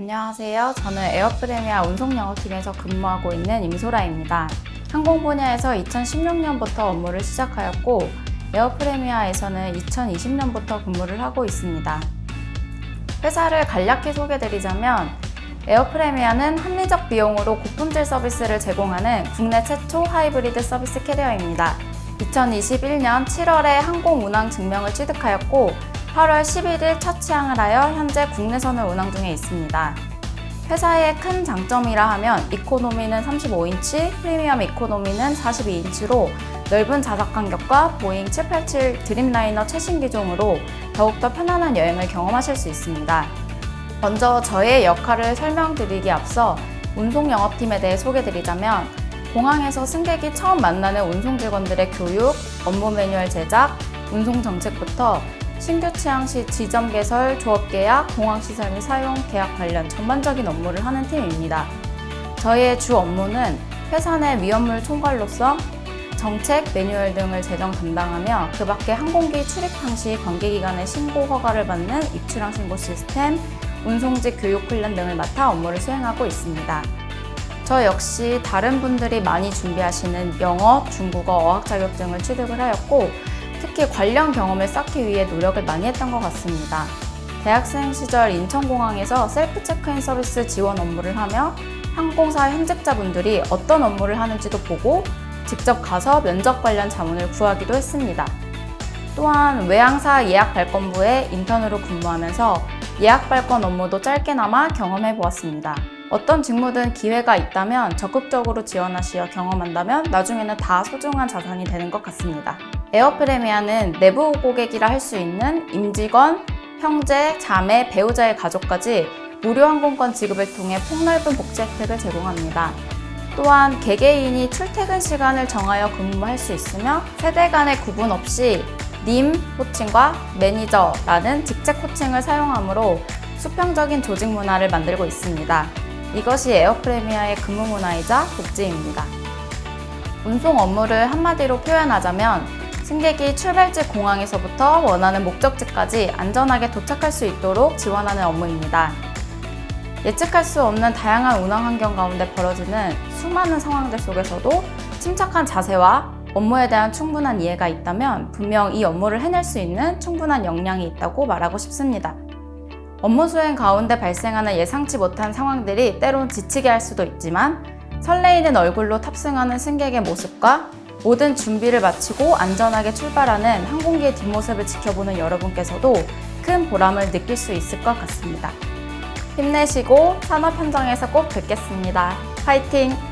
안녕하세요. 저는 에어프레미아 운송영업팀에서 근무하고 있는 임소라입니다. 항공 분야에서 2016년부터 업무를 시작하였고, 에어프레미아에서는 2020년부터 근무를 하고 있습니다. 회사를 간략히 소개드리자면, 에어프레미아는 합리적 비용으로 고품질 서비스를 제공하는 국내 최초 하이브리드 서비스 캐리어입니다. 2021년 7월에 항공 운항 증명을 취득하였고 8월 11일 첫 취항을 하여 현재 국내선을 운항 중에 있습니다. 회사의 큰 장점이라 하면 이코노미는 35인치, 프리미엄 이코노미는 42인치로 넓은 좌석 간격과 보잉 787 드림라이너 최신 기종으로 더욱더 편안한 여행을 경험하실 수 있습니다. 먼저 저의 역할을 설명드리기 앞서 운송 영업팀에 대해 소개드리자면 공항에서 승객이 처음 만나는 운송 직원들의 교육, 업무 매뉴얼 제작, 운송 정책부터 신규 취항 시 지점 개설, 조업 계약, 공항 시설 및 사용 계약 관련 전반적인 업무를 하는 팀입니다. 저희의 주 업무는 회사 내 위험물 총괄로서 정책, 매뉴얼 등을 제정 담당하며 그 밖에 항공기 출입 항 시 관계기관의 신고 허가를 받는 입출항 신고 시스템, 운송직 교육 훈련 등을 맡아 업무를 수행하고 있습니다. 저 역시 다른 분들이 많이 준비하시는 영어, 중국어, 어학 자격증을 취득을 하였고 특히 관련 경험을 쌓기 위해 노력을 많이 했던 것 같습니다. 대학생 시절 인천공항에서 셀프 체크인 서비스 지원 업무를 하며 항공사 현직자분들이 어떤 업무를 하는지도 보고 직접 가서 면접 관련 자문을 구하기도 했습니다. 또한 외항사 예약 발권부에 인턴으로 근무하면서 예약 발권 업무도 짧게나마 경험해 보았습니다. 어떤 직무든 기회가 있다면 적극적으로 지원하시어 경험한다면 나중에는 다 소중한 자산이 되는 것 같습니다. 에어프레미아는 내부 고객이라 할 수 있는 임직원, 형제, 자매, 배우자의 가족까지 무료 항공권 지급을 통해 폭넓은 복지 혜택을 제공합니다. 또한 개개인이 출퇴근 시간을 정하여 근무할 수 있으며 세대 간의 구분 없이 님 호칭과 매니저라는 직책 호칭을 사용하므로 수평적인 조직 문화를 만들고 있습니다. 이것이 에어프레미아의 근무 문화이자 복지입니다. 운송 업무를 한마디로 표현하자면 승객이 출발지 공항에서부터 원하는 목적지까지 안전하게 도착할 수 있도록 지원하는 업무입니다. 예측할 수 없는 다양한 운항 환경 가운데 벌어지는 수많은 상황들 속에서도 침착한 자세와 업무에 대한 충분한 이해가 있다면 분명 이 업무를 해낼 수 있는 충분한 역량이 있다고 말하고 싶습니다. 업무 수행 가운데 발생하는 예상치 못한 상황들이 때론 지치게 할 수도 있지만 설레이는 얼굴로 탑승하는 승객의 모습과 모든 준비를 마치고 안전하게 출발하는 항공기의 뒷모습을 지켜보는 여러분께서도 큰 보람을 느낄 수 있을 것 같습니다. 힘내시고 산업 현장에서 꼭 뵙겠습니다. 파이팅!